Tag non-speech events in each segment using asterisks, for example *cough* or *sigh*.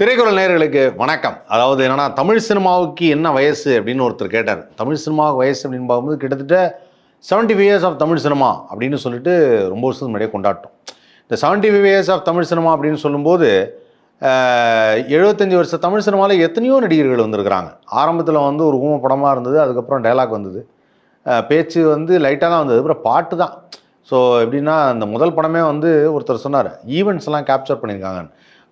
திரைக்குறள் நேயர்களுக்கு வணக்கம். அதாவது என்னென்னா தமிழ் சினிமாவுக்கு என்ன வயசு அப்படின்னு ஒருத்தர் கேட்டார். தமிழ் சினிமாவுக்கு வயசு அப்படின்னு பார்க்கும்போது கிட்டத்தட்ட 75 five years of Tamil cinema அப்படின்னு சொல்லிட்டு ரொம்ப வருஷத்துக்கு முன்னாடியே கொண்டாட்டோம். இந்த 75 five years of Tamil cinema அப்படின்னு சொல்லும்போது எழுபத்தஞ்சி வருஷம் தமிழ் சினிமாவில் எத்தனையோ நடிகர்கள் வந்திருக்கிறாங்க. ஆரம்பத்தில் வந்து ஒரு ஊம படமாக இருந்தது அதுக்கப்புறம் டைலாக் வந்தது. பேச்சு வந்து லைட்டாக தான் வந்தது. அப்புறம் பாட்டு தான். ஸோ எப்படின்னா அந்த முதல் படமே வந்து ஒருத்தர் சொன்னார் ஈவெண்ட்ஸ்லாம் கேப்சர் பண்ணியிருக்காங்க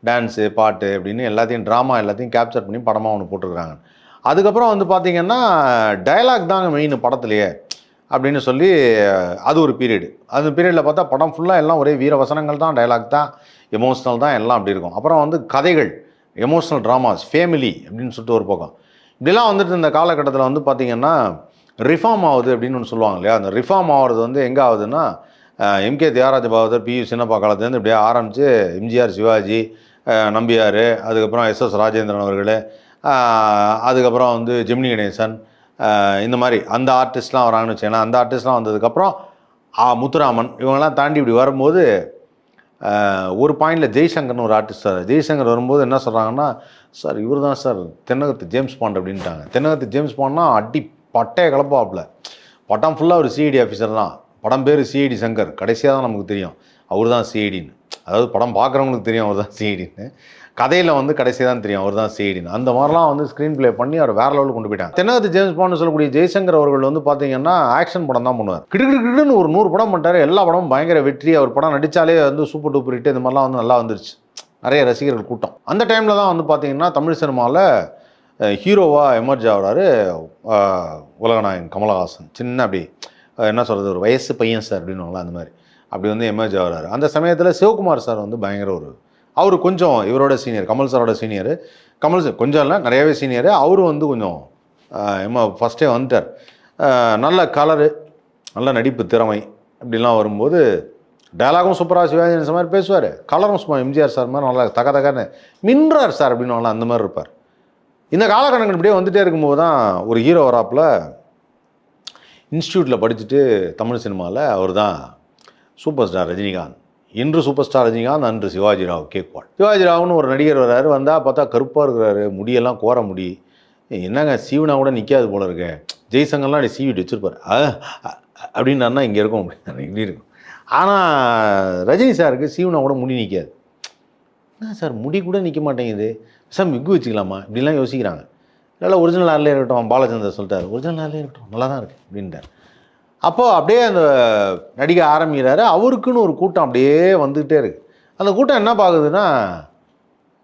டான்ஸு பாட்டு அப்படின்னு எல்லாத்தையும் ட்ராமா எல்லாத்தையும் கேப்சர் பண்ணி படமாக ஒன்று போட்டிருக்காங்க. அதுக்கப்புறம் வந்து பார்த்தீங்கன்னா டயலாக் தாங்க மெயின் படத்துலையே அப்படின்னு சொல்லி அது ஒரு பீரியடு அந்த பீரியடில் பார்த்தா படம் ஃபுல்லாக எல்லாம் ஒரே வீர வசனங்கள் தான் டயலாக் தான் எமோஷ்னல் தான் எல்லாம் அப்படி இருக்கும். அப்புறம் வந்து கதைகள் எமோஷ்னல் ட்ராமாஸ் ஃபேமிலி அப்படின்னு சொல்லிட்டு ஒரு பக்கம். இப்படிலாம் வந்துட்டு இந்த காலகட்டத்தில் வந்து பார்த்திங்கன்னா ரிஃபார்ம் ஆகுது அப்படின்னு ஒன்று சொல்லுவாங்க இல்லையா? அந்த ரிஃபார்ம் ஆகிறது வந்து எங்கே ஆகுதுன்னா MK Thyagaraja Bhagavathar P U Chinnappa காலத்துலேருந்து இப்படியே ஆரம்பித்து எம்ஜிஆர் சிவாஜி நம்பியார் அதுக்கப்புறம் எஸ் எஸ் ராஜேந்திரன் அவர்கள் அதுக்கப்புறம் வந்து ஜெமினி கணேசன் இந்த மாதிரி அந்த ஆர்டிஸ்ட்லாம் வராங்கன்னு வச்சுக்கோங்களேன். அந்த ஆர்டிஸ்ட்லாம் வந்ததுக்கப்புறம் ஆ, முத்துராமன் இவங்கெல்லாம் தாண்டி இப்படி வரும்போது ஒரு பாயிண்டில் ஜெய்சங்கர்னு ஒரு ஆர்டிஸ்ட் சார். ஜெய்சங்கர் வரும்போது என்ன சொல்கிறாங்கன்னா சார் இவர் தான் சார் தென்னகத்து ஜேம்ஸ் பாண்ட் அப்படின்ட்டாங்க. தென்னகத்து ஜேம்ஸ் பாண்ட்னா அடி பட்டைய கலப்பாப்பில். பட்டம் ஃபுல்லாக ஒரு சிஐடி ஆஃபீஸர் தான். படம் பேர் சிஐடி சங்கர். கடைசியாக தான் நமக்கு தெரியும். அவர் தான் சிஐடின்னு அதாவது படம் பார்க்குறவங்களுக்கு தெரியும் அவர் தான் சிஐடின்னு கதையில் வந்து கடைசி தான் தெரியும் அவர் தான் சிஐடின்னு அந்த மாதிரிலாம் வந்து ஸ்க்ரீன் ப்ளே பண்ணி அவர் வேற லெவலில் கொண்டு போயிட்டாங்க. தென்னகத்து ஜேம்ஸ் பாண்ட் சொல்லக்கூடிய ஜெய்சங்கர் அவர்கள் வந்து பார்த்தீங்கன்னா ஆக்ஷன் படம் தான் பண்ணுவார். கிடுக்கிடு கிடுன்னு ஒரு நூறு படம் பண்ணிட்டார். எல்லா படமும் பயங்கர வெற்றி. அவர் படம் நடித்தாலே வந்து சூப்பர் டூப்பர் ஹிட் இந்த மாதிரிலாம் வந்து நல்லா வந்துருச்சு. நிறைய ரசிகர்கள் கூட்டம். அந்த டைமில் தான் வந்து பார்த்தீங்கன்னா தமிழ் சினிமாவில் ஹீரோவாக எமர்ஜ் ஆகிறாரு உலகநாயகன் கமலஹாசன். சின்ன அப்படி என்ன சொல்கிறது ஒரு வயசு பையன் சார் அப்படின்னு அந்த மாதிரி. அப்படி வந்து எமர்ஜ் ஆகிறார். அந்த சமயத்தில் சிவகுமார் சார் வந்து பயங்கர ஒரு அவர் கொஞ்சம் இவரோட சீனியர் கமல் சாரோட சீனியர் கமல் சார் கொஞ்சம் இல்லை நிறையவே சீனியர் அவரும் வந்து கொஞ்சம் எம்மா ஃபஸ்ட்டே வந்துட்டார். நல்ல கலரு நல்ல நடிப்பு திறமை இப்படிலாம் வரும்போது டயலாகும் சூப்பராக சிவாஜி மாதிரி பேசுவார். கலரும் சும்மா எம்ஜிஆர் சார் மாதிரி நல்லா தக தகன்னு மின்றார் சார் அப்படின்னு அந்த மாதிரி இருப்பார். இந்த காலகட்டங்கள் இப்படியே வந்துட்டே இருக்கும்போது தான் ஒரு ஹீரோ வராப்பில் இன்ஸ்டியூட்டில் படிச்சுட்டு தமிழ் சினிமாவில் அவர் தான் சூப்பர் ஸ்டார் ரஜினிகாந்த். இன்று சூப்பர் ஸ்டார் ரஜினிகாந்த் அன்று சிவாஜி ராவ் கேக்வாள் சிவாஜி ராவ்னு ஒரு நடிகர் வர்றாரு வந்தால் பார்த்தா கருப்பாக இருக்கிறாரு முடியெல்லாம் கோர முடி. என்னங்க சீவனா கூட நிற்காது போல இருக்க. ஜெய்சங்கர்லாம் அப்படி சீவிட்டு வச்சுருப்பார். அப்படின்னா இங்கே இருக்கும். அப்படி இப்படி இருக்கும். ஆனால் ரஜினி சாருக்கு சீவனா கூட முடி நிற்காது என்ன சார் முடி கூட நிற்க மாட்டேங்குது. சார் மிக்கு வச்சுக்கலாமா? இப்படிலாம் யோசிக்கிறாங்க. நல்லா ஒரிஜினல் ஆர்லேயே இருக்கட்டும் பாலச்சந்தர் சொல்லிட்டார். ஒரிஜினல் ஆர்லேயே இருக்கட்டும் நல்லா தான் இருக்குது அப்படின்ட்டார். அப்போது அப்படியே அந்த நடிகை ஆரம்பிக்கிறாரு. அவருக்குன்னு ஒரு கூட்டம் அப்படியே வந்துக்கிட்டே இருக்குது அந்த கூட்டம் என்ன பார்க்குதுன்னா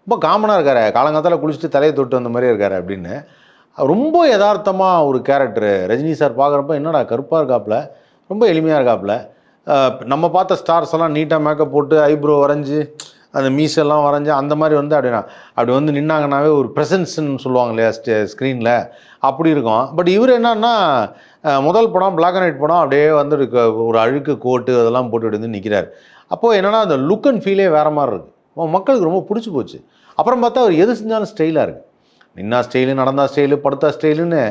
ரொம்ப காமனாக இருக்காரு. காலங்காலத்தில் குளிச்சுட்டு தலையை தொட்டு வந்த மாதிரியே இருக்காரு அப்படின்னு. ரொம்ப யதார்த்தமாக ஒரு கேரக்டரு ரஜினி சார் பார்க்குறப்ப என்னடா கருப்பாக இருக்காப்புல? ரொம்ப எளிமையாக இருக்காப்புல? நம்ம பார்த்த ஸ்டார்ஸ் எல்லாம் நீட்டாக மேக்கப் போட்டு ஐப்ரோ வரைஞ்சி அந்த மீசெல்லாம் வரைஞ்சி அந்த மாதிரி வந்து அப்படின்னா அப்படி வந்து நின்னாங்கனாவே ஒரு ப்ரெசன்ஸ்ன்னு சொல்லுவாங்க இல்லையா ஸ்டே ஸ்க்ரீனில் அப்படி இருக்கும். பட் இவர் என்னன்னா முதல் படம் பிளாக் அண்ட் ஒயிட் படம் அப்படியே வந்து ஒரு அழுக்கு கோட்டு அதெல்லாம் போட்டுட்டு வந்து நிற்கிறார் அப்போது என்னென்னா அந்த லுக் அண்ட் ஃபீலே வேறு மாதிரி இருக்குது மக்களுக்கு ரொம்ப பிடிச்சி போச்சு. அப்புறம் பார்த்தா அவர் எது செஞ்சாலும் ஸ்டைலாக இருக்குது நின்னா ஸ்டைலு நடந்தா ஸ்டைலு படுத்தா ஸ்டைலுன்னு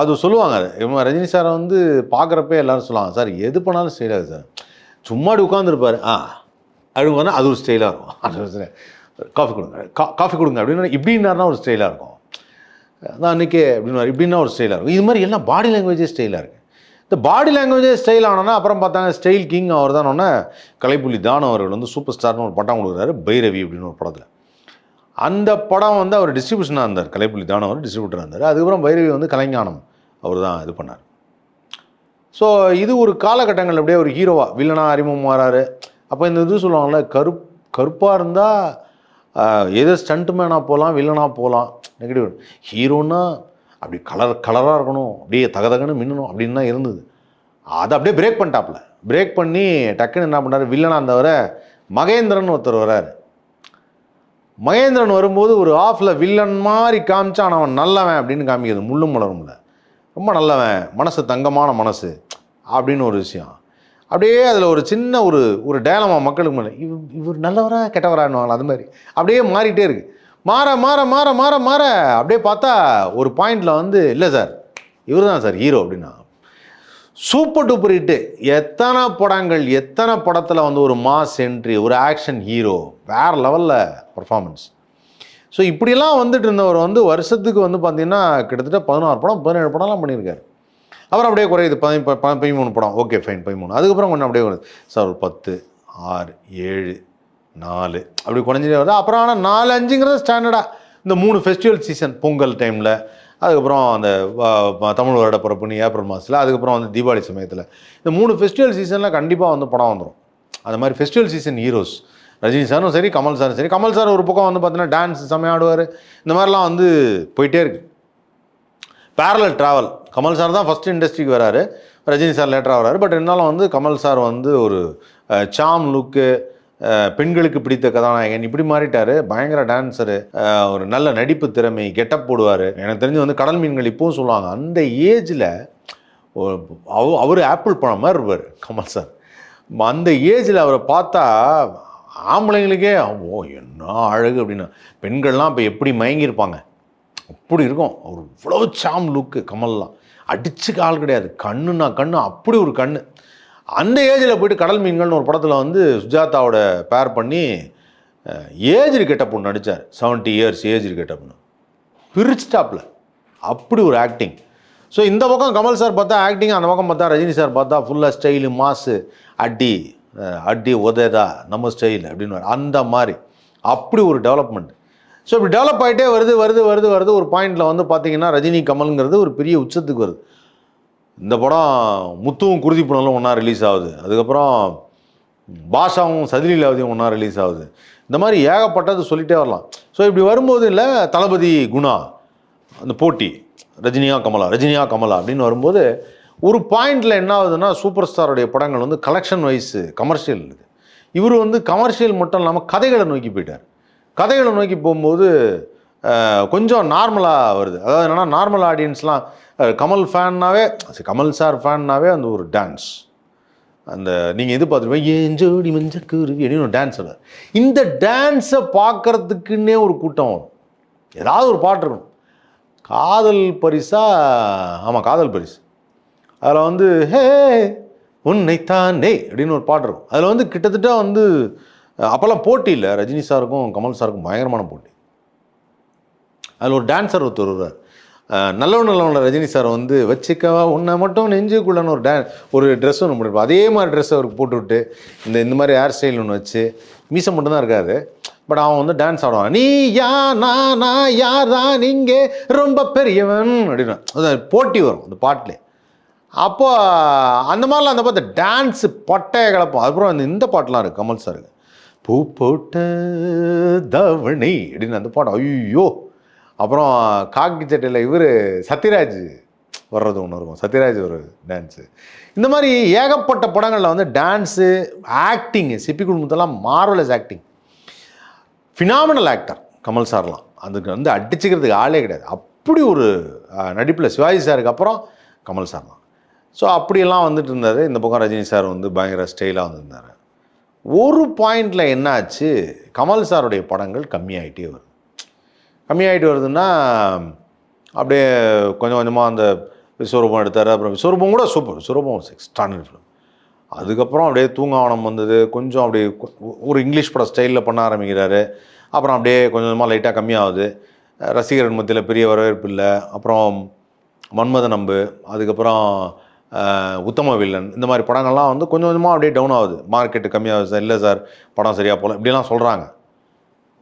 அது சொல்லுவாங்க. அது ரஜினி சாரை வந்து பார்க்குறப்பே எல்லோரும் சொல்லுவாங்க சார் எது பண்ணாலும் ஸ்டைலாக சார். சும்மா அப்படி உட்காந்துருப்பார் ஆ அழுவானா அது ஒரு ஸ்டைலாக இருக்கும். அது ஒரு காஃபி கொடுங்க. கா காஃபி கொடுங்க. அப்படின்னு இப்படின்னாருனா ஒரு ஸ்டைலாக இருக்கும். நான் அன்றைக்கே அப்படின்னு இப்படின்னா ஒரு ஸ்டைலாக இருக்கும். இது மாதிரி எல்லாம் பாடி லாங்குவேஜே ஸ்டைலாக இருக்குது இந்த பாடி லாங்குவேஜே ஸ்டைல் ஆனோன்னா அப்புறம் பார்த்தாங்க ஸ்டைல் கிங் அவர் தான் கலைப்புலி தான் அவர்கள் வந்து சூப்பர் ஸ்டார்னு ஒரு பட்டம் கொடுக்குறாரு. பைரவி அப்படின்னு ஒரு படத்தில். அந்த படம் வந்து அவர் டிஸ்ட்ரிபியூஷனாக இருந்தார். கலைப்புலி தான் அவர் டிஸ்ட்ரிபியூட்டராக இருந்தார். அதுக்கப்புறம் பைரவி வந்து கலைஞானம் அவர் தான் இது பண்ணார். ஸோ இது ஒரு காலகட்டங்கள் அப்படியே ஒரு ஹீரோவாக வில்லனாக அறிமுகம் வராரு அப்போ இந்த இது சொல்லுவாங்கள்ல கருப் கருப்பாக இருந்தால் எது ஸ்டண்ட் மேனாக போகலாம் வில்லனாக போகலாம் நெகட்டிவ் ஹீரோன்னா அப்படி கலர் கலராக இருக்கணும் அப்படியே தகதகன்னு மின்னணும் அப்படின்னு தான் இருந்தது. அதை அப்படியே பிரேக் பண்ணிட்டாப்புல. பிரேக் பண்ணி டக்குன்னு என்ன பண்ணார்? வில்லனாக இருந்தவரை மகேந்திரன் ஒருத்தர் வரார். மகேந்திரன் வரும்போது ஒரு ஆஃபில் வில்லன் மாதிரி காமிச்சான் அவன் நல்லவன் அப்படின்னு காமிக்கிறது முள்ளும் மலரும்ல. ரொம்ப நல்லவன் மனசு தங்கமான மனசு அப்படின்னு ஒரு விஷயம். அப்படியே அதில் ஒரு சின்ன ஒரு ஒரு டேலமா மக்களுக்கு மேலே. இவர் இவர் நல்லவரா கெட்டவரான்னு அது மாதிரி. அப்படியே மாறிட்டே இருக்கு. மாற மாற மாற மாற மாற அப்படியே பார்த்தா ஒரு பாயிண்டில் வந்து இல்லை சார் இவர் தான் சார் ஹீரோ அப்படின்னா. சூப்பர் டூப்பர் ஹிட்டு எத்தனை படங்கள் எத்தனை படத்தில் வந்து ஒரு மாஸ் என்ட்ரி ஒரு ஆக்ஷன் ஹீரோ வேற லெவலில் பர்ஃபார்மன்ஸ் ஸோ இப்படியெல்லாம் வந்துட்டு இருந்தவர் வந்து வருஷத்துக்கு வந்து பார்த்தீங்கன்னா கிட்டத்தட்ட பதினாறு படம் பதினேழு படம்லாம் பண்ணியிருக்காரு. அப்புறம் அப்படியே குறையுது. பதி பதிமூணு படம். ஓகே ஃபைன் பதிமூணு. அதுக்கப்புறம் கொஞ்சம் அப்படியே வருது. சார் ஒரு பத்து ஆறு ஏழு நாலு. அப்படி குறைஞ்சிட்டே வருது. அப்புறம் ஆனால் நாலு அஞ்சுங்கிறது ஸ்டாண்டர்டாக இந்த மூணு ஃபெஸ்டிவல் சீசன் பொங்கல் டைமில் அதுக்கப்புறம் அந்த தமிழ் வருட பிறப்புன்னு ஏப்ரல் மாதத்தில் அதுக்கப்புறம் வந்து தீபாவளி சமயத்தில். இந்த மூணு ஃபெஸ்டிவல் சீசனில் கண்டிப்பாக வந்து படம் வந்துடும் அந்த மாதிரி ஃபெஸ்டிவல் சீசன் ஹீரோஸ் ரஜினி சாரும் சரி கமல் சாரும் சரி. கமல் சார் ஒரு பக்கம் வந்து பார்த்தீங்கன்னா டான்ஸ் செமையாடுவார் இந்த மாதிரிலாம் வந்து போயிட்டே இருக்குது பேரலல் ட்ராவல் கமல் சார் தான் ஃபஸ்ட் இண்டஸ்ட்ரிக்கு வராரு. ரஜினி சார் லேட்டராக வராரு. பட் இருந்தாலும் வந்து கமல் சார் வந்து ஒரு சாம் லுக்கு பெண்களுக்கு பிடித்த கதாநாயகன். இப்படி மாறிட்டாரு. பயங்கர டான்ஸரு ஒரு நல்ல நடிப்பு திறமை கெட்டப் போடுவார். எனக்கு தெரிஞ்சு வந்து கடல் மீன்கள் இப்பவும் சொல்லுவாங்க. அந்த ஏஜில் அவர் ஆப்பிள் பழம் மாதிரி இருப்பார் கமல் சார். அந்த ஏஜில் அவரை பார்த்தா ஆம்பளைங்களுக்கே ஓ என்ன அழகு அப்படின்னா பெண்கள்லாம் இப்போ எப்படி மயங்கியிருப்பாங்க? அப்படி இருக்கும். அவர் இவ்வளோ சாம் லுக்கு கமல்லாம் அடிச்சுக்க ஆள் கிடையாது. கண்ணுனா கண்ணு அப்படி ஒரு கண்ணு. அந்த ஏஜில் போயிட்டு கடல் மீன்கள்னு ஒரு படத்தில் வந்து சுஜாதாவோட பேர் பண்ணி ஏஜ் கெட்டப் ஒன்று நடித்தார் செவன்ட்டி இயர்ஸ் ஏஜ் கெட்டப்னு பிரிச்சுட்டாப்பில். அப்படி ஒரு ஆக்டிங் ஸோ இந்த பக்கம் கமல் சார் பார்த்தா ஆக்டிங் அந்த பக்கம் பார்த்தா ரஜினி சார் பார்த்தா ஃபுல்லாக ஸ்டைலு மாசு அடி அடி உதயதா நம்ம ஸ்டைல் அப்படின்னு அந்த மாதிரி. அப்படி ஒரு டெவலப்மெண்ட் ஸோ இப்படி டெவலப் ஆகிட்டே வருது வருது வருது வருது. ஒரு பாயிண்டில் வந்து பார்த்தீங்கன்னா ரஜினி கமலுங்கிறது ஒரு பெரிய உச்சத்துக்கு வருது. இந்த படம் முத்துவும் குருதி புனலும் ஒன்றா ரிலீஸ் ஆகுது. அதுக்கப்புறம் பாஷாவும் சதிலீலாவதியும் ஒன்றா ரிலீஸ் ஆகுது. இந்த மாதிரி ஏகப்பட்டது சொல்லிகிட்டே வரலாம். ஸோ இப்படி வரும்போது இல்லை தளபதி குணா அந்த போட்டி ரஜினியா கமலா ரஜினியா கமலா அப்படின்னு வரும்போது ஒரு பாயிண்டில் என்ன ஆகுதுன்னா சூப்பர் ஸ்டாருடைய படங்கள் வந்து கலெக்ஷன் வைஸு கமர்ஷியல் இருக்குது இவர் வந்து கமர்ஷியல் மட்டும் இல்லாமல் கதைகளை நோக்கி போயிட்டார். கதைகளை நோக்கி போகும்போது கொஞ்சம் நார்மலாக வருது. அதாவது என்னென்னா நார்மல் ஆடியன்ஸ்லாம் கமல் ஃபேன்னாவே கமல் சார் ஃபேன்னாவே அந்த ஒரு டான்ஸ். அந்த நீங்கள் எது பார்த்துருப்பீங்க? ஏன் ஜோடி மஞ்சக்குருவி அப்படின்னு ஒரு டான்ஸ் வருது. இந்த டான்ஸை பார்க்கறதுக்குன்னே ஒரு கூட்டம் வரும். ஏதாவது ஒரு பாட்டு இருக்கும் காதல் பரிசா? ஆமாம் காதல் பரிசு. அதில் வந்து ஹே உன்னைத்தானே? அப்படின்னு ஒரு பாட்டு இருக்கும். அதில் வந்து கிட்டத்தட்ட வந்து அப்போல்லாம் போட்டி இல்லை. ரஜினி சாருக்கும் கமல் சாருக்கும் பயங்கரமான போட்டி. அதில் ஒரு டான்ஸர் ஒருத்தர் வருவார். அஹ் நல்லவன் நல்லவன ரஜினி சார் வந்து வச்சுக்கவா? உன்னை மட்டும் நெஞ்சுக்குள்ளன்னு ஒரு டான் ஒரு ட்ரெஸ் ஒன்று பண்ணிருப்போம் அதே மாதிரி ட்ரெஸ் அவருக்கு போட்டுவிட்டு இந்த இந்த மாதிரி ஹேர் ஸ்டைல் ஒன்று வச்சு மீசம் மட்டும்தான் இருக்காது. பட் அவன் வந்து டான்ஸ் ஆடுவான். நீ யா நான் நான் யார்? தான் இங்கே ரொம்ப பெரியவன். அப்படின்னு அது போட்டி வரும் அந்த பாட்டிலே. அப்போது அந்த மாதிரிலாம் அந்த பார்த்து டான்ஸு பட்டைய கிளப்போம் அதுக்கப்புறம் அந்த இந்த பாட்டெலாம் இருக்குது கமல் சாருக்கு. பூ போட்ட தவணி அப்படின்னு அந்த பாடம். ஐயோ. அப்புறம் காக்கி சட்டையில் இவர் சத்யராஜ் வர்றது ஒன்று இருக்கும். சத்யராஜ் ஒரு டான்ஸு இந்த மாதிரி ஏகப்பட்ட படங்களில் வந்து டான்ஸு ஆக்டிங்கு சிப்பி குடும்பத்தெல்லாம் marvellous acting phenomenal actor Kamal சார்லாம். அதுக்கு வந்து அடிச்சுக்கிறதுக்கு ஆளே கிடையாது. அப்படி ஒரு நடிப்பில் சிவாஜி சாருக்கு அப்புறம் கமல் சார் தான் ஸோ அப்படியெல்லாம் வந்துட்டு இருந்தார். இந்த பக்கம் ரஜினி சார் வந்து பயங்கர ஸ்டைலாக வந்திருந்தார். ஒரு பாயிண்டில் என்னாச்சு? கமல் சாருடைய படங்கள் கம்மியாகிட்டே வருது. கம்மியாகிட்டு வருதுன்னா அப்படியே கொஞ்சம் கொஞ்சமாக அந்த விஸ்வரூபம் எடுத்தார். அப்புறம் விஸ்வரூபம் கூட சூப்பர். விஸ்வரூபம் எக்ஸ்ட்ரானரி ஃபிலிம் அதுக்கப்புறம் அப்படியே தூங்காவனம் வந்தது. கொஞ்சம் அப்படியே ஒரு இங்கிலீஷ் படம் ஸ்டைலில் பண்ண ஆரம்பிக்கிறாரு. அப்புறம் அப்படியே கொஞ்சம் கொஞ்சமாக லைட்டாக கம்மியாகுது. அஹ் ரசிகர்கள் மத்தியில் பெரிய வரவேற்பு இல்லை. அப்புறம் மன்மத நம்பு அதுக்கப்புறம் உத்தம வில்லன் இந்த மாதிரி படங்கள்லாம் வந்து கொஞ்சம் கொஞ்சமாக அப்படியே டவுன் ஆகுது. மார்க்கெட்டு கம்மியாகுது சார் இல்லை சார் படம் சரியாக போகல இப்படிலாம் சொல்கிறாங்க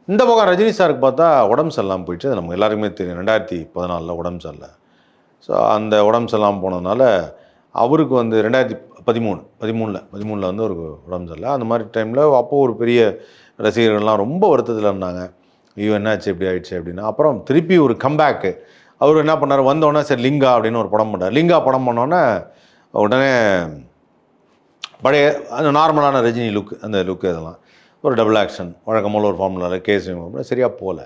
இந்த பக்கம் ரஜினி சாருக்கு பார்த்தா உடம்பு சரியில்லாமல் போயிடுச்சு. அது நம்ம எல்லாருக்குமே தெரியும். ரெண்டாயிரத்தி பதினாலில் உடம்பு சரியில்லை. ஸோ அந்த உடம்பு சரியில்லாமல் போனதுனால அவருக்கு வந்து ரெண்டாயிரத்தி பதிமூணு பதிமூணில் பதிமூணில் வந்து ஒரு உடம்பு சரியில்லை. அந்த மாதிரி டைமில் அப்போது ஒரு பெரிய ரசிகர்கள்லாம் ரொம்ப வருத்தத்தில் இருந்தாங்க. ஐயோ என்னாச்சு இப்படி ஆயிடுச்சு அப்படின்னா. அப்புறம் திருப்பி ஒரு கம்பேக்கு அவர் என்ன பண்ணார்? வந்தோடனே சரி லிங்கா அப்படின்னு ஒரு படம் பண்ணார். லிங்கா படம் பண்ணோன்னே உடனே பழைய அந்த நார்மலான ரஜினி லுக் அந்த லுக் இதெல்லாம். ஒரு டபுள் ஆக்ஷன் வழக்கம்போல் ஒரு ஃபார்முலாவில் கேஸ் சரியாக போகல.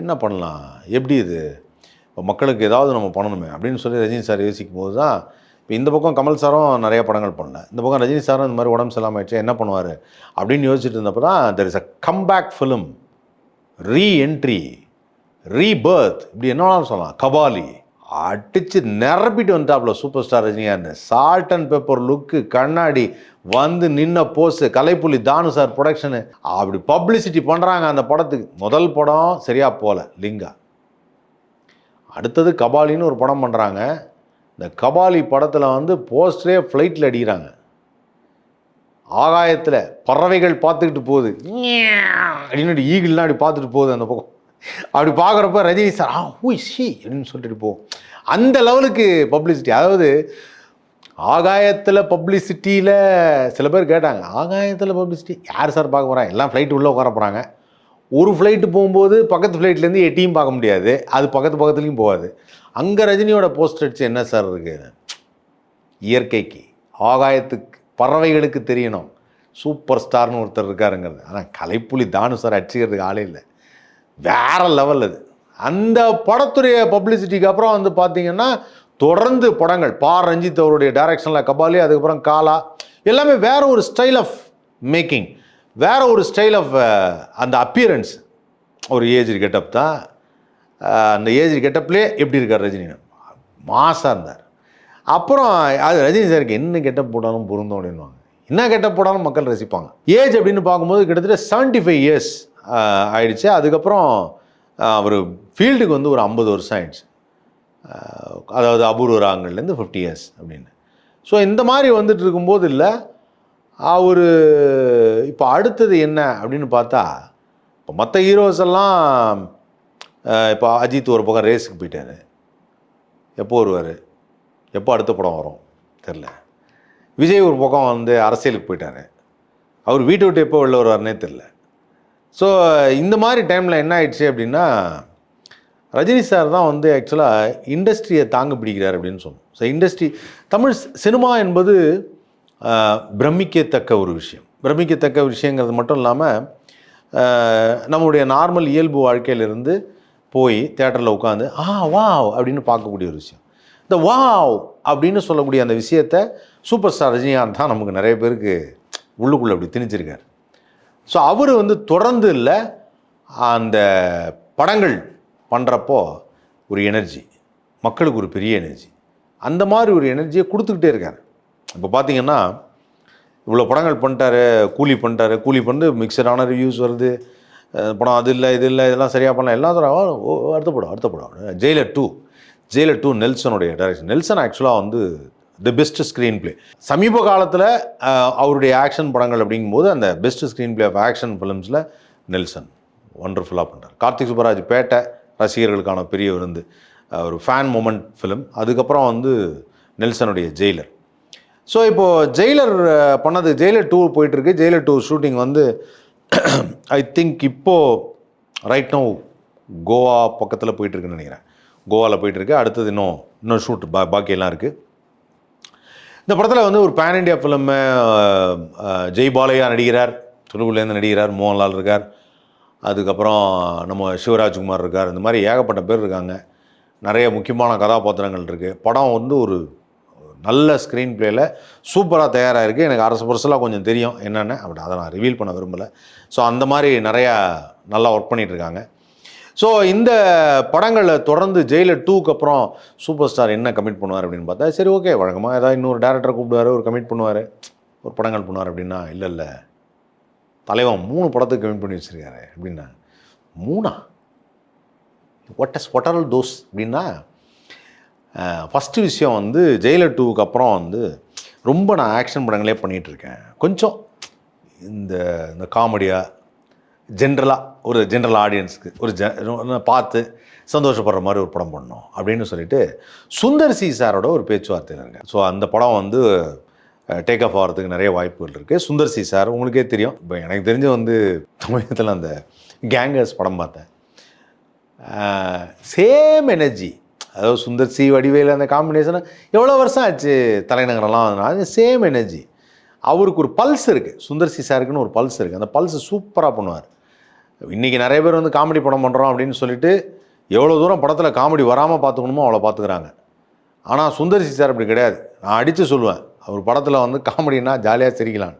என்ன பண்ணலாம்? எப்படி இது? இப்போ மக்களுக்கு ஏதாவது நம்ம பண்ணணுமே அப்படின்னு சொல்லி ரஜினி சார் யோசிக்கும் போது தான் இப்போ இந்த பக்கம் கமல் சாரும் நிறைய படங்கள் பண்ணல. இந்த பக்கம் ரஜினி சாரும் இந்த மாதிரி உடம்பு சரியில்லாம ஆயிடுச்சு என்ன பண்ணுவார்? அப்படின்னு யோசிச்சுட்டு இருந்தப்போ தான் there is a comeback film re entry rebirth இப்படி என்ன வேணாலும் சொல்லலாம். கபாலி. அடித்து நிரப்பிட்டு வந்துட்டாப்புல super star Rajinikanth. Salt and pepper look கண்ணாடி வந்து நின்ன போஸு கலைப்புலி தானு சார் ப்ரொடக்ஷனு அப்படி பப்ளிசிட்டி பண்ணுறாங்க அந்த படத்துக்கு. முதல் படம் சரியாக போகல லிங்கா. அடுத்தது கபாலின்னு ஒரு படம் பண்ணுறாங்க இந்த கபாலி படத்தில் வந்து போஸ்டரே ஃப்ளைட்டில் அடிக்கிறாங்க. ஆகாயத்தில் பறவைகள் பார்த்துக்கிட்டு போகுது. அப்படின்னு ஈகிள்லாம் அப்படி பார்த்துட்டு போகுது அந்த பக்கம். அப்படி பார்க்குறப்ப ரஜினி சார் ஆ ஹூ ஷி அப்படின்னு சொல்லிட்டு போ. அந்த லெவலுக்கு பப்ளிசிட்டி அதாவது ஆகாயத்தில் பப்ளிசிட்டியில் சில பேர் கேட்டாங்க ஆகாயத்தில் பப்ளிசிட்டி யார் சார் பார்க்க போகிறாங்க எல்லாம் ஃப்ளைட் உள்ளே உட்கார போகிறாங்க ஒரு ஃப்ளைட்டு போகும்போது பக்கத்து ஃப்ளைட்லேருந்து எட்டியும் பார்க்க முடியாது. அது பக்கத்து பக்கத்துலேயும் போகாது. அங்கே ரஜினியோட போஸ்டர் அடிச்சு என்ன சார் இருக்குது இயற்கைக்கு ஆகாயத்துக்கு பறவைகளுக்கு தெரியணும். சூப்பர் ஸ்டார்னு ஒருத்தர் இருக்காருங்கிறது. ஆனால் கலைப்புலி தானு சார் அடிச்சுக்கிறதுக்கு ஆளே இல்லை. வேற லெவல் அது. அந்த படத்துடைய பப்ளிசிட்டிக்கு அப்புறம் வந்து பார்த்தீங்கன்னா தொடர்ந்து படங்கள் பா. ரஞ்சித் அவருடைய டைரக்ஷனில் கபாலி அதுக்கப்புறம் காலா எல்லாமே வேற ஒரு ஸ்டைல் ஆஃப் மேக்கிங் வேற ஒரு ஸ்டைல் ஆஃப் அந்த அப்பியரன்ஸ் ஒரு ஏஜ் கெட்டப் தான். அந்த ஏஜ் கெட்டப்லேயே எப்படி இருக்கார் ரஜினி? மாசாக இருந்தார். அப்புறம் அது ரஜினி சாருக்கு என்ன கெட்டப் போட்டாலும் பொருந்தோம் அப்படின்வாங்க என்ன கெட்டப் போட்டாலும் மக்கள் ரசிப்பாங்க. ஏஜ் அப்படின்னு பார்க்கும்போது கிட்டத்தட்ட செவன்ட்டி ஃபைவ் இயர்ஸ் ஆயிடுச்சு. அதுக்கப்புறம் அவர் ஃபீல்டுக்கு வந்து ஒரு ஐம்பது வருஷம் ஆயிடுச்சு. அதாவது அபூர்வ ராகங்கள்லேருந்து ஃபிஃப்டி இயர்ஸ் அப்படின்னு. ஸோ இந்த மாதிரி வந்துட்டு இருக்கும்போது இல்லை அவர் இப்போ அடுத்தது என்ன அப்படின்னு பார்த்தா இப்போ மற்ற ஹீரோஸ் எல்லாம் இப்போ அஜித் ஒரு பக்கம் ரேஸுக்கு போயிட்டாரு. எப்போ வருவார்? எப்போ அடுத்த படம் வரும்? தெரில விஜய் ஒரு பக்கம் வந்து அரசியலுக்கு போயிட்டாரு. அவர் வீட்டை விட்டு எப்போ வெளில வருவார்னே தெரில ஸோ இந்த மாதிரி டைமில் என்ன ஆயிடுச்சு அப்படின்னா ரஜினி சார் தான் வந்து ஆக்சுவலாக இண்டஸ்ட்ரியை தாங்க பிடிக்கிறார் அப்படின்னு சொன்னோம். ஸோ இண்டஸ்ட்ரி தமிழ் சினிமா என்பது பிரமிக்கத்தக்க ஒரு விஷயம். பிரமிக்கத்தக்க விஷயங்கிறது மட்டும் இல்லாமல் நம்முடைய நார்மல் இயல்பு வாழ்க்கையிலிருந்து போய் தேட்டரில் உட்காந்து ஆ வாவ் அப்படின்னு பார்க்கக்கூடிய ஒரு விஷயம். இந்த வாவ் அப்படின்னு சொல்லக்கூடிய அந்த விஷயத்தை சூப்பர் ஸ்டார் ரஜினிகாந்த் தான் நமக்கு நிறைய பேருக்கு உள்ளுக்குள்ளே அப்படி திணிச்சிருக்கார். ஸோ அவர் வந்து தொடர்ந்து இல்லை அந்த படங்கள் பண்ணுறப்போ ஒரு எனர்ஜி மக்களுக்கு ஒரு பெரிய எனர்ஜி அந்த மாதிரி ஒரு எனர்ஜியை கொடுத்துக்கிட்டே இருக்கார். இப்போ பார்த்தீங்கன்னா இவ்வளோ படங்கள் பண்ணிட்டாரு கூலி பண்ணிட்டாரு கூலி பண்ணிட்டு மிக்சடான ரிவ்யூஸ் வருது. படம் அது இல்லை இது இல்லை இதெல்லாம் சரியாக பண்ணலாம் எல்லாம் சொல்கிறாங்க ஓ அடுத்த படம் அடுத்த படம். ஜெயிலர் டூ ஜெயிலர் டூ நெல்சனுடைய டைரக்ஷன் நெல்சன் ஆக்சுவலாக வந்து தி பெஸ்ட் ஸ்க்ரீன் பிளே சமீப காலத்தில் அவருடைய ஆக்ஷன் படங்கள் அப்படிங்கும்போது அந்த best screen play of action ஃபிலிம்ஸில் Nelson ஒண்டர்ஃபுல்லாக பண்ணுறார் கார்த்திக் சுப்பராஜ் பேட்டை ரசிகர்களுக்கான பெரிய விருந்து ஒரு ஃபேன் மூமெண்ட் ஃபிலிம் அதுக்கப்புறம் வந்து நெல்சனுடைய ஜெயிலர் ஸோ இப்போது ஜெயிலர் பண்ணது ஜெயிலர் டூ போயிட்டுருக்கு. ஜெயிலர் டூ ஷூட்டிங் வந்து *clears throat* ஐ திங்க் இப்போது ரைட் நோ கோவா பக்கத்தில் போயிட்டுருக்குன்னு நினைக்கிறேன். கோவாவில் போயிட்டுருக்கு. அடுத்தது இன்னும் இன்னும் ஷூட் பா பாக்கியெல்லாம் இருக்குது இந்த படத்தில் வந்து ஒரு pan India film Jai Balayya நடிகிறார் துணுக்குள்ளேருந்து நடிகிறார் மோகன்லால் இருக்கார். அதுக்கப்புறம் நம்ம சிவராஜ்குமார் இருக்கார். இந்த மாதிரி ஏகப்பட்ட பேர் இருக்காங்க. நிறைய முக்கியமான கதாபாத்திரங்கள் இருக்குது படம் வந்து ஒரு நல்ல ஸ்க்ரீன் பிளேயில் சூப்பராக தயாராக இருக்குது எனக்கு அரசு புரசலாக கொஞ்சம் தெரியும் என்னென்ன அப்படி அதை நான் ரிவீல் பண்ண விரும்பலை. ஸோ அந்த மாதிரி நிறையா நல்லா ஒர்க் பண்ணிகிட்ருக்காங்க இருக்காங்க. ஸோ இந்த படங்களில் தொடர்ந்து ஜெயிலர் டூக்கு அப்புறம் சூப்பர் ஸ்டார் என்ன கமிட் பண்ணுவார் அப்படின்னு பார்த்தா சரி ஓகே வழக்கமாக ஏதாவது இன்னொரு டேரக்டரை கூப்பிடுவார் ஒரு கமிட் பண்ணுவார். ஒரு படங்கள் பண்ணுவார் அப்படின்னா இல்லை இல்லை. தலைவன் மூணு படத்துக்கு கமிட் பண்ணி வச்சுருக்காரு அப்படின்னா மூணா? ஒட் ஒட்டரல் டோஸ் ஆர் தோஸ் அப்படின்னா ஃபஸ்ட்டு விஷயம் வந்து ஜெயிலர் டூவுக்கு அப்புறம் வந்து ரொம்ப நான் ஆக்ஷன் படங்களே பண்ணிகிட்டு இருக்கேன். கொஞ்சம் இந்த இந்த காமெடியாக ஜென்ரலாக ஒரு ஜென்ரல் ஆடியன்ஸ்க்கு ஒரு ஜ பார்த்து சந்தோஷப்படுற மாதிரி ஒரு படம் பண்ணோம் அப்படின்னு சொல்லிட்டு சுந்தர் சி சாரோட ஒரு பேச்சுவார்த்தையில் இருங்க. ஸோ அந்த படம் வந்து டேக் ஆஃப் ஆகிறதுக்கு நிறைய வாய்ப்புகள் இருக்குது சுந்தர் சி சார் உங்களுக்கே தெரியும். இப்போ எனக்கு தெரிஞ்சு வந்து தமிழகத்தில் அந்த கேங்கர்ஸ் படம் பார்த்தேன். சேம் எனர்ஜி அதாவது சுந்தர் சி வடிவேல் அந்த காம்பினேஷன் எவ்வளோ வருஷம் ஆச்சு தலைநகரெல்லாம் அது சேம் எனர்ஜி அவருக்கு ஒரு பல்ஸ் இருக்குது சுந்தர் சி சாருக்குன்னு ஒரு பல்ஸ் இருக்குது அந்த பல்ஸ் சூப்பராக பண்ணுவார். இன்றைக்கி நிறைய பேர் வந்து காமெடி படம் பண்ணுறோம் அப்படின்னு சொல்லிட்டு எவ்வளோ தூரம் படத்தில் காமெடி வராமல் பார்த்துக்கணுமோ அவ்வளோ பார்த்துக்கிறாங்க. ஆனால் சுந்தர்சி சார் அப்படி கிடையாது. நான் அடித்து சொல்லுவேன். அவர் படத்தில் வந்து காமெடினா ஜாலியாக சிரிக்கலாம்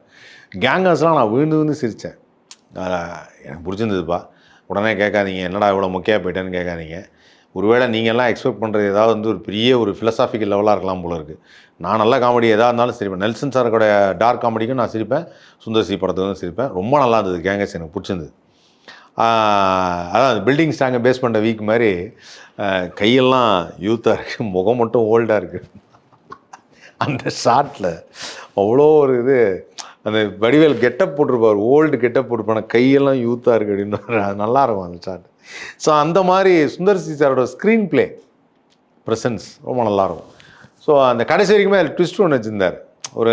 கேங்கர்ஸ்லாம் நான் விழுந்து விழுந்து சிரித்தேன் எனக்கு பிடிச்சிருந்ததுப்பா உடனே கேட்காதீங்க. என்னடா இவ்வளோ முக்கியாக போயிட்டேன்னு கேட்காதீங்க. ஒருவேளை நீங்கள்லாம் எக்ஸ்பெக்ட் பண்ணுறது ஏதாவது வந்து ஒரு பெரிய ஒரு ஃபிலசாஃபிக்கல் லெவலாக இருக்கலாம் போல இருக்குது நான் நல்ல காமெடி எதாக இருந்தாலும் சிரிப்பேன். நெல்சன் சாரோட டார்க் காமெடிக்கும் நான் சிரிப்பேன். சுந்தர்சி படத்துக்கும் சிரிப்பேன். ரொம்ப நல்லா இருந்தது கேங்கஸ் எனக்கு பிடிச்சிருந்தது அதான் பில்டிங் ஸ்டாங்கை பேஸ் பண்ணுற வீக் மாதிரி கையெல்லாம் யூத்தாக இருக்குது முகம் மட்டும் ஓல்டாக இருக்குது அந்த ஷார்ட்டில் அவ்வளோ ஒரு இது அந்த வடிவேல் கெட்டப் போட்டிருப்பார் ஓல்டு கெட்டப் போட்டிருப்பான கையெல்லாம் யூத்தாக இருக்குது அப்படின்னு அது நல்லா இருக்கும் அந்த ஷார்ட் ஸோ அந்த மாதிரி சுந்தர் சி சாரோட ஸ்க்ரீன் பிளே ப்ரெசன்ஸ் ரொம்ப நல்லாயிருக்கும் ஸோ அந்த கடைசி வரைக்குமே அதில் ட்விஸ்ட் ஒன்று வச்சுருந்தார். ஒரு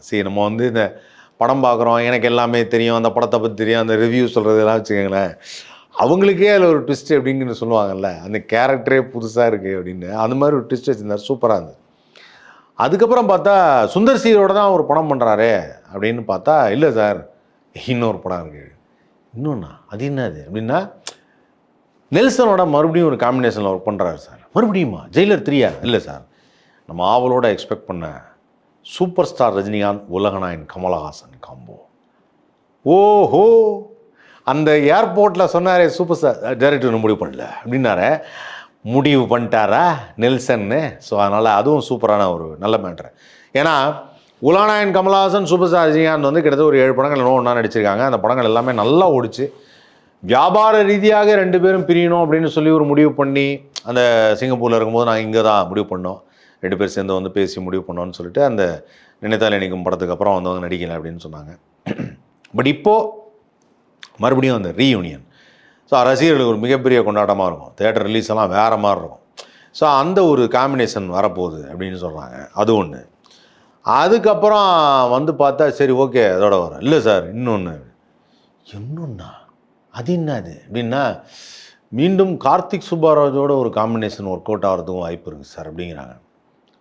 சரி நம்ம வந்து இந்த படம் பார்க்குறோம் எனக்கு எல்லாமே தெரியும் அந்த படத்தை பற்றி தெரியும் அந்த ரிவ்யூ சொல்கிறதெல்லாம் வச்சுக்கோங்களேன். அவங்களுக்கே அதில் ஒரு ட்விஸ்ட் அப்படிங்கிற சொல்லுவாங்கல்ல அந்த கேரக்டரே புதுசாக இருக்குது அப்படின்னு அந்த மாதிரி ஒரு ட்விஸ்ட் வச்சுருந்தார் சூப்பராக இருந்தது. அதுக்கப்புறம் பார்த்தா சுந்தர் சீரோட தான் ஒரு படம் பண்ணுறாரு அப்படின்னு பார்த்தா இல்லை சார் இன்னொரு படம் இருக்குது இன்னொன்னா அது என்னது அப்படின்னா நெல்சனோட மறுபடியும் ஒரு காம்பினேஷனில் ஒர்க் பண்ணுறாரு சார். மறுபடியுமா? ஜெயிலர் த்ரீயா இல்லை சார். நம்ம ஆவலோட எக்ஸ்பெக்ட் பண்ண super star Rajinikanth Ulaganayan Kamal Haasan combo ஓஹோ! அந்த ஏர்போர்ட்டில் சொன்னாரே சூப்பர் ஸ்டார் டேரக்டர் முடிவு பண்ணல. அப்படின்னாரே முடிவு பண்ணிட்டாரா நெல்சன்னு? ஸோ அதனால் அதுவும் சூப்பரான ஒரு நல்ல மேட்ரு ஏன்னா உலாநாயன் கமலஹாசன் சூப்பர் ஸ்டார் ரஜினிகாந்த் வந்து கிட்டத்தட்ட ஒரு ஏழு படங்கள் இன்னும் ஒன்றா நடிச்சிருக்காங்க. அந்த படங்கள் எல்லாமே நல்லா ஓடிச்சு. வியாபார ரீதியாக ரெண்டு பேரும் பிரியணும் அப்படின்னு சொல்லி ஒரு முடிவு பண்ணி அந்த சிங்கப்பூரில் இருக்கும்போது நாங்கள் இங்கே தான் முடிவு பண்ணோம். ரெண்டு பேர் சேர்ந்து வந்து பேசி முடிவு பண்ணோன்னு சொல்லிட்டு அந்த நினைத்தால் நினைக்கும் படத்துக்கு அப்புறம் வந்தவங்க நடிக்கலை அப்படின்னு சொன்னாங்க. பட் இப்போது மறுபடியும் அந்த ரீயூனியன் ஸோ ரசிகர்களுக்கு ஒரு மிகப்பெரிய கொண்டாட்டமாக இருக்கும். தேட்டர் ரிலீஸ் எல்லாம் வேறு மாதிரி இருக்கும். ஸோ அந்த ஒரு காம்பினேஷன் வரப்போகுது அப்படின்னு சொல்கிறாங்க அது ஒன்று அதுக்கப்புறம் வந்து பார்த்தா சரி ஓகே அதோட வரும். இல்லை சார் இன்னொன்று இன்னொன்னா அது என்னது? அப்படின்னா மீண்டும் கார்த்திக் சுப்பாராஜோட ஒரு காம்பினேஷன் ஒர்க் அவுட் ஆகிறதுக்கும் வாய்ப்பு இருக்குது சார் அப்படிங்கிறாங்க.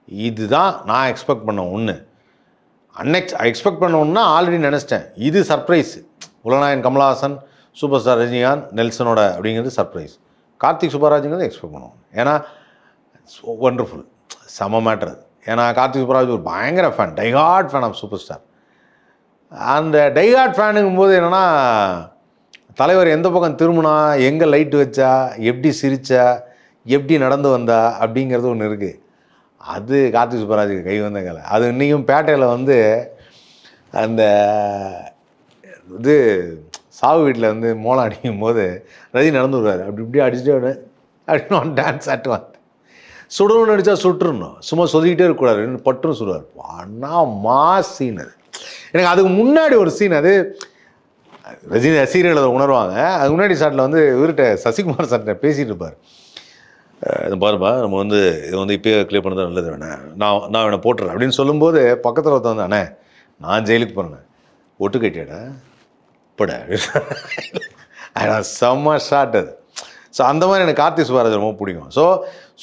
இதுதான் நான் எக்ஸ்பெக்ட் பண்ண ஒன்று அன்எக்ஸ் எக்ஸ்பெக்ட் பண்ண ஆல்ரெடி நினச்சிட்டேன். இது சர்ப்ரைஸ் உலநாயன் கமலஹாசன் சூப்பர் ஸ்டார் ரஜினிகாந்த் நெல்சனோட அப்படிங்கிறது சர்ப்ரைஸ் கார்த்திக் சுப்பராஜுங்கிறது எக்ஸ்பெக்ட் பண்ணுவோம் ஏன்னா ஒண்டர்ஃபுல் செம மேட்ரு ஏன்னா கார்த்திக் சுப்பராஜ் ஒரு பயங்கர fan diehard fan of super star அந்த டைஹார்ட் ஃபேனுங்கும் போது என்னென்னா தலைவர் எந்த பக்கம் திரும்பினா எங்கே லைட் வச்சா எப்படி சிரித்தா எப்படி நடந்து வந்தா அப்படிங்கிறது ஒன்று இருக்குது அது கார்த்தி சுப்பராஜுக்கு கை வந்த கலை. அது இன்றைக்கும் பேட்டையில் வந்து அந்த இது சாவு வீட்டில் வந்து மோளம் அடிக்கும் போது ரஜினி நடந்து விடுவார் அப்படி இப்படி அடிச்சுட்டு வருவாரு. அப்படின்னு டான்ஸ் ஆட்டுவான் சுடணும்னு அடித்தா சுட்டுருணும் சும்மா சொல்லிக்கிட்டே இருக்கக்கூடாது. பட்டுன்னு சுடுவார். அண்ணா மா சீன் அது. எனக்கு அதுக்கு முன்னாடி ஒரு சீன் அது ரஜினி சீரியலில் உணர்வாங்க. அதுக்கு முன்னாடி சாட்டில் வந்து இவர்கிட்ட சசிகுமார் சார்கிட்ட பேசிகிட்டு இருப்பார். இது பாருப்பா நம்ம வந்து இது வந்து இப்போயே கிளியர் பண்ணுறது நல்லது வேணே நான் நான் இவனை போட்டுறேன். அப்படின்னு சொல்லும்போது பக்கத்தில் ஒருத்தன் தானே நான் ஜெயிலுக்கு போனேன். ஒட்டு கட்டியாடா? பட. ஆனால் *laughs* செம்ம ஷார்ட் அது. ஸோ அந்த மாதிரி எனக்கு கார்த்தி சுபாரதி ரொம்ப பிடிக்கும். ஸோ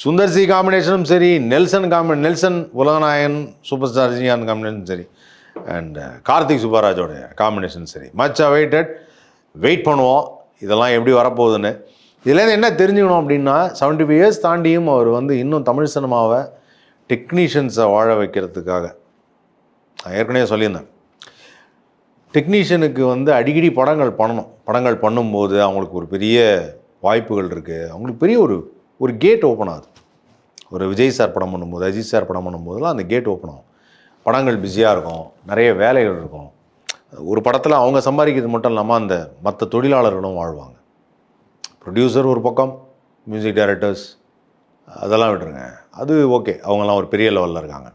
சுந்தர் சி காம்பினேஷனும் சரி நெல்சன் காம்பி நெல்சன் உலகநாயகன் சூப்பர் ஸ்டார் ரஜினிகாந்த் காம்பினேஷன் சரி அண்ட் கார்த்திக் சுப்பராஜோடைய காம்பினேஷன் சரி. மச் அவைட்டட் வெயிட் பண்ணுவோம். இதெல்லாம் எப்படி வரப்போகுதுன்னு. இதுலேருந்து என்ன தெரிஞ்சுக்கணும் அப்படின்னா செவன்ட்டி ஃபைவ் இயர்ஸ் தாண்டியும் அவர் வந்து இன்னும் தமிழ் சினிமாவை டெக்னீஷியன்ஸை வாழ வைக்கிறதுக்காக. நான் ஏற்கனவே சொல்லியிருந்தேன். டெக்னீஷியனுக்கு வந்து அடிக்கடி படங்கள் பண்ணணும். படங்கள் பண்ணும்போது அவங்களுக்கு ஒரு பெரிய வாய்ப்புகள் இருக்குது அவங்களுக்கு பெரிய ஒரு ஒரு கேட் ஓப்பன் ஆகுது. ஒரு விஜய் சார் படம் பண்ணும்போது அஜித் சார் படம் பண்ணும்போதெல்லாம் அந்த கேட் ஓப்பன் ஆகும். படங்கள் பிஸியாக இருக்கும். நிறைய வேலைகள் இருக்கும். ஒரு படத்தில் அவங்க சம்பாதிக்கிறது மட்டும் இல்லாமல் அந்த மற்ற தொழிலாளர்களும் வாழ்வாங்க. ப்ரொடியூசர் ஒரு பக்கம் மியூசிக் டைரக்டர்ஸ் அதெல்லாம் விட்டுருங்க. அது ஓகே அவங்கெல்லாம் ஒரு பெரிய லெவலில் இருக்காங்க.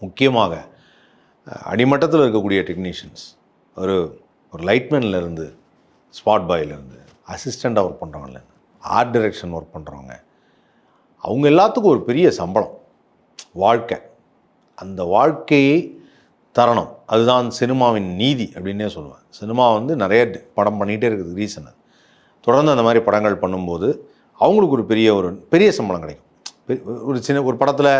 முக்கியமாக அடிமட்டத்தில் இருக்கக்கூடிய டெக்னீஷியன்ஸ் ஒரு ஒரு லைட்மேன்லேருந்து ஸ்பாட் பாயிலேருந்து அசிஸ்டண்ட்டாக ஒர்க் பண்ணுறவங்கலேருந்து ஆர்ட் டிரெக்ஷன் ஒர்க் பண்ணுறவங்க அவங்க எல்லாத்துக்கும் ஒரு பெரிய சம்பளம் வாழ்க்கை. அந்த வாழ்க்கையை தரணும். அதுதான் சினிமாவின் நீதி அப்படின்னே சொல்லுவேன் சினிமா வந்து நிறைய படம் பண்ணிகிட்டே இருக்குது ரீசன் அது தொடர்ந்து அந்த மாதிரி படங்கள் பண்ணும்போது அவங்களுக்கு ஒரு பெரிய ஒரு பெரிய சம்பளம் கிடைக்கும். பெ- ஒரு சின்ன ஒரு படத்தில்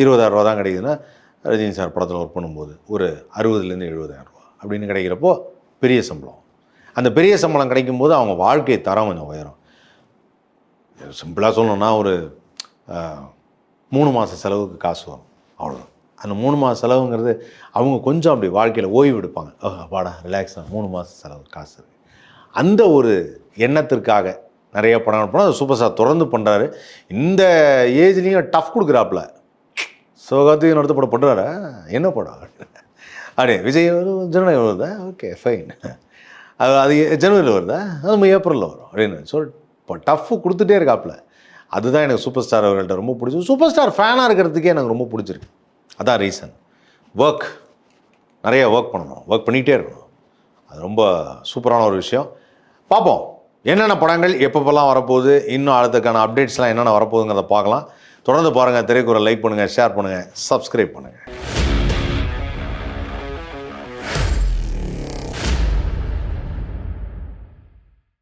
இருபதாயிரம் ரூபா தான் கிடைக்குதுன்னா ரஜினி சார் படத்தில் ஒர்க் பண்ணும்போது ஒரு அறுபதுலேருந்து எழுபதாயிரம் ரூபா அப்படின்னு கிடைக்கிறப்போ பெரிய சம்பளம். அந்த பெரிய சம்பளம் கிடைக்கும்போது அவங்க வாழ்க்கை தரம் கொஞ்சம் உயரும். சிம்பிளாக சொல்லணும்னா ஒரு மூணு மாத செலவுக்கு காசு வரும். அவ்வளோதான் அந்த மூணு மாத செலவுங்கிறது அவங்க கொஞ்சம் அப்படி வாழ்க்கையில் ஓய்வு எடுப்பாங்க. "ஓ, வாடா ரிலாக்ஸாக மூணு மாத செலவு காசு இருக்குது அந்த ஒரு எண்ணத்திற்காக நிறைய படம் பண்ணோம் சூப்பர் ஸ்டார் தொடர்ந்து பண்ணுறாரு இந்த ஏஜ்லேயும் டஃப் கொடுக்குறாப்புல. சிவகார்த்திகேயன் அடுத்த படம் பண்ணுறாரா என்ன படம்? அப்படியே விஜய் ஜனவரி வருதா? ஓகே ஃபைன் அது அது ஜனவரியில் வருதா? அது நம்ம ஏப்ரலில் வரும் அப்படின்னு. ஸோ இப்போ டஃப் கொடுத்துட்டே இருக்காப்புல. அதுதான் எனக்கு சூப்பர் ஸ்டார் அவர்கள்ட்ட ரொம்ப பிடிச்சி சூப்பர் ஸ்டார் ஃபேனாக இருக்கிறதுக்கே எனக்கு ரொம்ப பிடிச்சிருக்கு. அதான் ரீசன் ஒர்க் நிறைய ஒர்க் பண்ணணும். ஒர்க் பண்ணிகிட்டே இருக்கணும். அது ரொம்ப சூப்பரான ஒரு விஷயம். பார்ப்போம். என்னென்ன படங்கள் எப்பப்பெல்லாம் வரப்போகுது இன்னும் அடுத்தக்கான அப்டேட்ஸ்லாம் என்னென்ன வரப்போகுதுங்கிறத பார்க்கலாம். தொடர்ந்து பாருங்கள் திரைக்குறை லைக் பண்ணுங்கள் ஷேர் பண்ணுங்கள் சப்ஸ்கிரைப் பண்ணுங்கள்